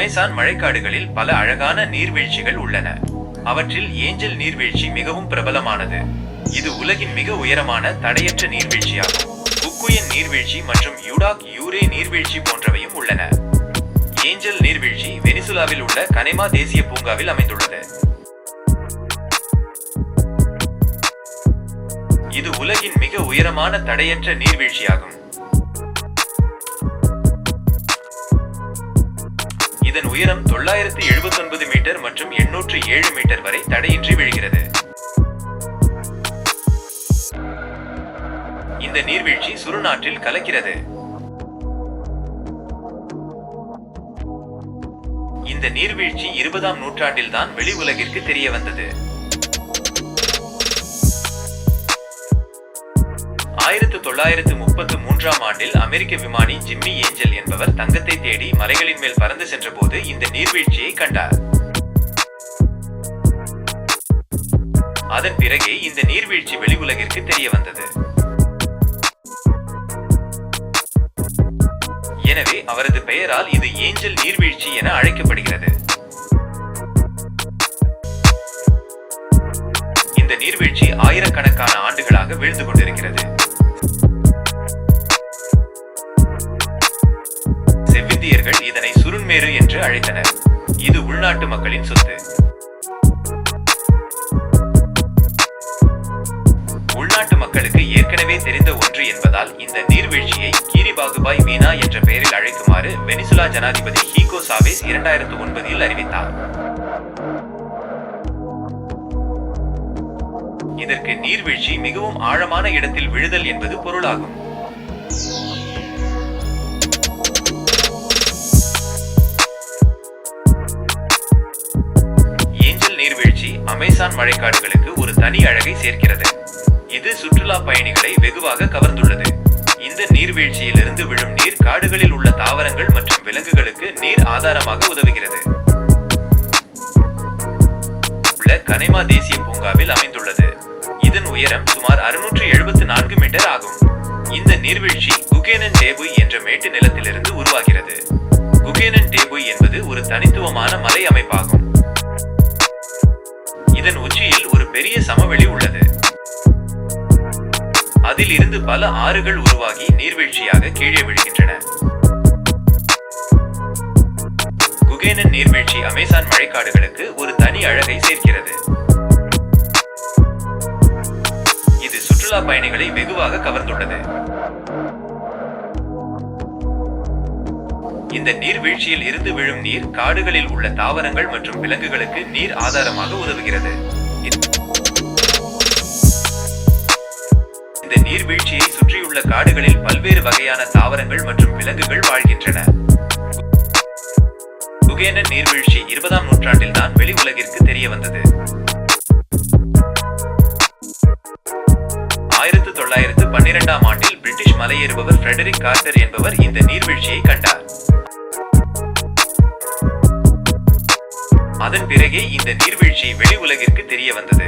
Amazon மழைக்காடுகளில் பல அழகான நீர்வீழ்ச்சிகள் உள்ளன. அவற்றில் ஏஞ்சல் நீர்வீழ்ச்சி மிகவும் பிரபலமானது. இது உலகின் மிக உயரமான தடையற்ற நீர்வீழ்ச்சியாகும். குக்குயன் நீர்வீழ்ச்சி மற்றும் யூடாக் யூரே நீர்வீழ்ச்சி போன்றவையும் உள்ளன. ஏஞ்சல் நீர்வீழ்ச்சி வெனிசுலாவில் உள்ள கனேமா தேசிய பூங்காவில் அமைந்துள்ளது. இது உலகின் மிக உயரமான தடையற்ற நீர்வீழ்ச்சியாகும். இதன் உயரம் தொள்ளாயிரத்தி எழுபத்தொன்பது மீட்டர் மற்றும் எண்ணூற்று ஏழு மீட்டர் வரை தடையின்றி விழுகிறது. இந்த நீர்வீழ்ச்சி சுருநாற்றில் கலக்கிறது. இந்த நீர்வீழ்ச்சி இருபதாம் நூற்றாண்டில் தான் வெளி உலகிற்கு தெரிய வந்தது. ஆயிரத்து தொள்ளாயிரத்து முப்பத்து மூன்றாம் ஆண்டில் அமெரிக்க விமானி ஜிம்மி ஏஞ்சல் என்பவர் தங்கத்தை தேடி மலைகளின் மேல் பறந்து சென்றபோது இந்த நீர்வீழ்ச்சியை கண்டார். அதன் பிறகே இந்த நீர்வீழ்ச்சி வெளி உலகிற்கு தெரிய வந்தது. எனவே அவரது பெயரால் இது ஏஞ்சல் நீர்வீழ்ச்சி என அழைக்கப்படுகிறது. இந்த நீர்வீழ்ச்சி ஆயிரக்கணக்கான ஆண்டுகளாக வீழ்ந்து கொண்டிருக்கிறது. இதனை என்று அழைத்தனர். இது உள்நாட்டு மக்களின் சொத்து. உள்நாட்டு மக்களுக்கு ஏற்கனவே தெரிந்த ஒன்று என்பதால் இந்த நீர்வீழ்ச்சியை கீரிபாகுபாய் வீணா என்ற பெயரில் அழைக்குமாறு வெனிசுலா ஜனாதிபதி ஹீகோ சாவேஸ் இரண்டாயிரத்து ஒன்பதில் அறிவித்தார். இதற்கு நீர்வீழ்ச்சி மிகவும் ஆழமான இடத்தில் விழுதல் என்பது பொருளாகும். அமேசான் மழைக்காடுகளுக்கு ஒரு தனி அழகை சேர்க்கிறது. இது சுற்றுலா பயணிகளை வெகுவாக கவர்ந்துள்ளது. இந்த நீர்வீழ்ச்சியிலிருந்து விழும் நீர் காடுகளில் உள்ள தாவரங்கள் மற்றும் விலங்குகளுக்கு நீர் ஆதாரமாக உதவுகிறது. உள்ள கனைமா தேசிய பூங்காவில் அமைந்துள்ளது. இதன் உயரம் சுமார் அறுநூற்றி எழுபத்தி நான்கு மீட்டர் ஆகும். இந்த நீர்வீழ்ச்சி குகேனன் டேபு என்ற மேட்டு நிலத்திலிருந்து உருவாகிறது. குகேனன் டேபு என்பது ஒரு தனித்துவமான மலை அமைப்பாகும். இதன் உச்சியில் ஒரு பெரிய சமவெளி உள்ளது. அதில் இருந்து பல ஆறுகள் உருவாகி நீர்வீழ்ச்சியாக கீழே விழுகின்றன. குகேனன் நீர்வீழ்ச்சி அமேசான் மழைக்காடுகளுக்கு ஒரு தனி அழகை சேர்க்கிறது. இது சுற்றுலா பயணிகளை வெகுவாக கவர்ந்துள்ளது. இந்த நீர்வீழ்ச்சியில் இருந்து விழும் நீர் காடுகளில் உள்ள தாவரங்கள் மற்றும் விலங்குகளுக்கு நீர் ஆதாரமாக உதவுகிறது. இந்த நீர்வீழ்ச்சியை சுற்றியுள்ள காடுகளில் பல்வேறு வகையான தாவரங்கள் மற்றும் விலங்குகள் வாழ்கின்றன. குகேனன் நீர்வீழ்ச்சி இருபதாம் நூற்றாண்டில் தான் வெளி உலகிற்கு தெரிய வந்தது. ஆயிரத்து தொள்ளாயிரத்து பன்னிரெண்டாம் ஆண்டில் பிரிட்டிஷ் மலையேறுபவர் ஃபிரெடரிக் கார்டர் என்பவர் இந்த நீர்வீழ்ச்சியை கண்டார். அதன் பிறகே இந்த நீர்வீழ்ச்சி வெளி உலகிற்கு தெரிய வந்தது.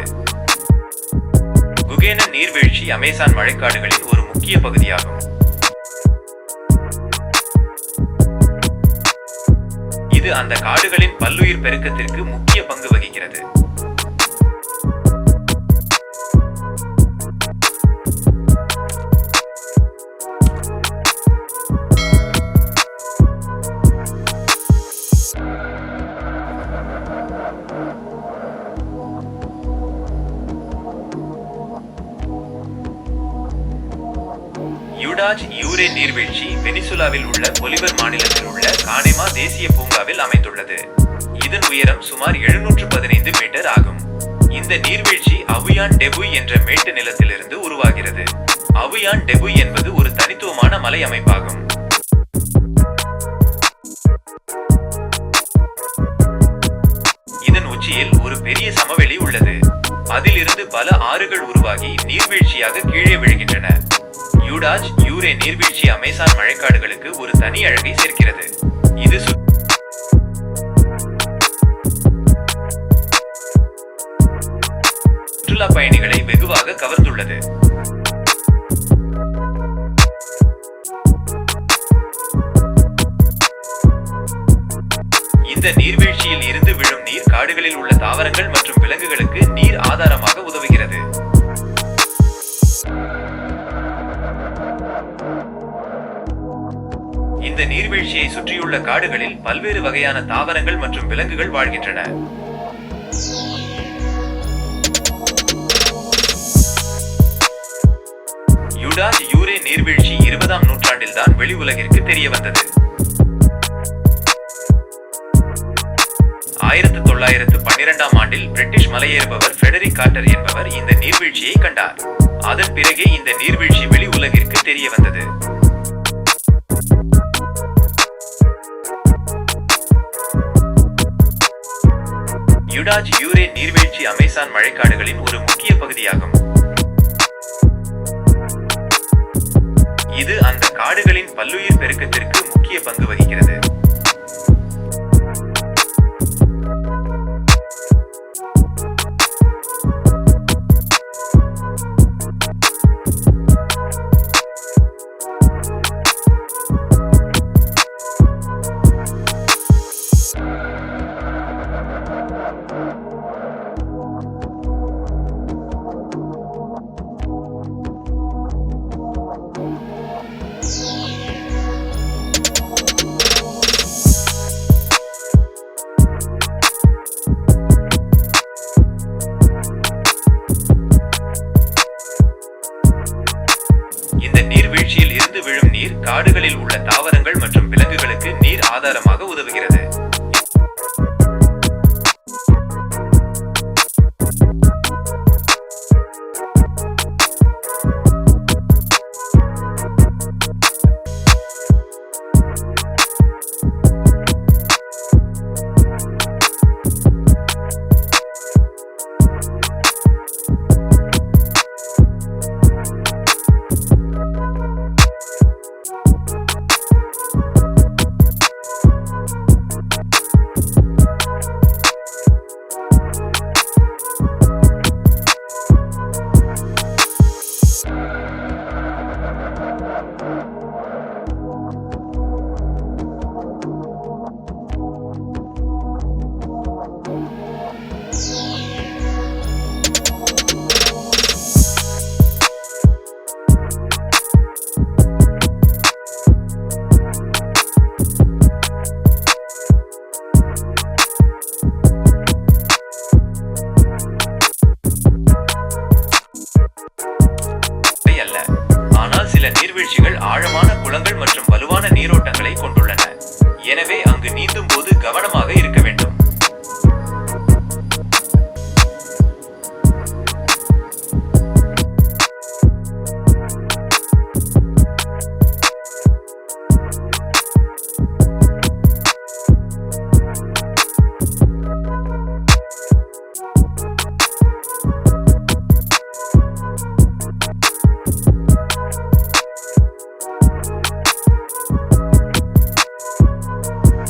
குகேன நீர்வீழ்ச்சி அமேசான் மழைக்காடுகளின் ஒரு முக்கிய பகுதியாகும். இது அந்த காடுகளின் பல்லுயிர் பெருக்கத்திற்கு முக்கிய பங்கு வகிக்கிறது. யூடாஜ் நீர்வீழ்ச்சி வெனிசுலாவில் உள்ள பொலிவர் மாநிலத்தில் உள்ள கானேமா தேசிய பூங்காவில் அமைந்துள்ளது. இதன் உயரம் சுமார் எழுநூற்று பதினைந்து மீட்டர் ஆகும். இந்த நீர்வீழ்ச்சி அவுயான் டெபு என்ற மேட்டு நிலத்திலிருந்து உருவாகிறது. அவுயான் டெபு என்பது ஒரு தனித்துவமான மலை அமைப்பாகும். இதன் உச்சியில் ஒரு பெரிய சமவெளி உள்ளது. அதிலிருந்து பல ஆறுகள் உருவாகி நீர்வீழ்ச்சியாக கீழே விழுகின்றன. யூடாஜ் யூரே நீர்வீழ்ச்சி அமேசான் மழைக்காடுகளுக்கு ஒரு தனி அழகை சேர்க்கிறது. இது சுற்றுலா பயணிகளை வெகுவாக கவர்ந்துள்ளது. இந்த நீர்வீழ்ச்சியில் இருந்து விழும் நீர் காடுகளில் உள்ள தாவரங்கள் மற்றும் விலங்குகளுக்கு நீர் ஆதாரமாக உதவுகிறது. இந்த நீர்வீழ்ச்சியை சுற்றியுள்ள காடுகளில் பல்வேறு வகையான தாவரங்கள் மற்றும் விலங்குகள் வாழ்கின்றன. யுடாஸ் யூரே நீர்வீழ்ச்சி இருபதாம் நூற்றாண்டில்தான் வெளி உலகிற்கு தெரிய வந்தது. ஆயிரத்து தொள்ளாயிரத்து பன்னிரெண்டாம் ஆண்டில் பிரிட்டிஷ் மலையேறுபவர் ஃபெடரிக் கார்டர் என்பவர் இந்த நீர்வீழ்ச்சியை கண்டார். அதன் பிறகே இந்த நீர்வீழ்ச்சி வெளி உலகிற்கு தெரிய வந்தது. யுடாஜ் யூரே நீர்வீழ்ச்சி அமேசான் மழைக்காடுகளின் ஒரு முக்கிய பகுதியாகும். இது அந்த காடுகளின் பல்லுயிர் பெருக்கத்திற்கு முக்கிய பங்கு வகிக்கிறது. நீர்வீழ்ச்சியில் இருந்து விழும் நீர் காடுகளில் உள்ள தாவரங்கள் மற்றும் விலங்குகளுக்கு நீர் ஆதாரமாக உதவுகிறது. எனவே அங்கு நீந்தும் போது கவனமாக